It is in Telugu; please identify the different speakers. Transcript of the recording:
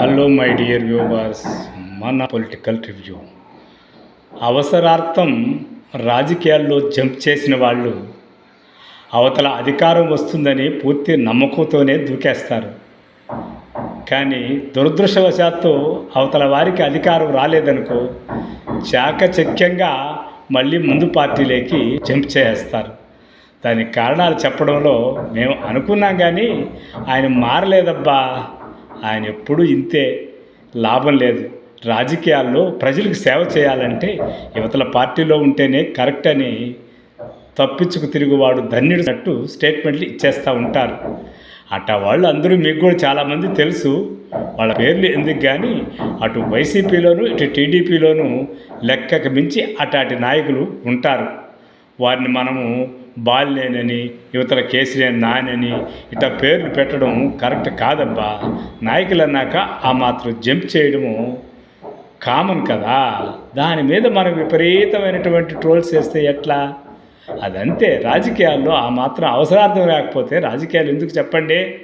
Speaker 1: హలో మై డియర్ వ్యూవర్స్ మన పొలిటికల్ రివ్యూ అవసరార్థం రాజకీయాల్లో జంప్ చేసిన వాళ్ళు అవతల అధికారం వస్తుందని పూర్తి నమ్మకంతోనే దూకేస్తారు. కానీ దురదృష్టవశాత్తు అవతల వారికి అధికారం రాలేదనుకో చాకచక్యంగా మళ్ళీ ముందు పార్టీలోకి జంప్ చేస్తారు. దానికి కారణాలు చెప్పడంలో మేము అనుకున్నాం కానీ ఆయన మారలేదబ్బా. ఆయన ఎప్పుడూ ఇంతే లాభం లేదు. రాజకీయాల్లో ప్రజలకు సేవ చేయాలంటే యువతల పార్టీలో ఉంటేనే కరెక్ట్ అని తప్పించుకు తిరుగువాడు ధన్యుడినట్టు స్టేట్మెంట్లు ఇచ్చేస్తూ ఉంటారు. అట్ట వాళ్ళు అందరూ మీకు కూడా చాలామంది తెలుసు. వాళ్ళ పేర్లు ఎందుకు కానీ అటు వైసీపీలోను ఇటు టీడీపీలోను లెక్కకు మించి అటాటి నాయకులు ఉంటారు. వారిని మనము బాలినేనని యువతల కేసీఆర్ నానని ఇట్లా పేర్లు పెట్టడం కరెక్ట్ కాదబ్బా. నాయకులు అన్నాక ఆ మాత్రం జంప్ చేయడము కామన్ కదా. దాని మీద మనం విపరీతమైనటువంటి ట్రోల్స్ చేస్తే ఎట్లా? అదంతే. రాజకీయాల్లో ఆ మాత్రం అవసరార్థం లేకపోతే రాజకీయాలు ఎందుకు చెప్పండి?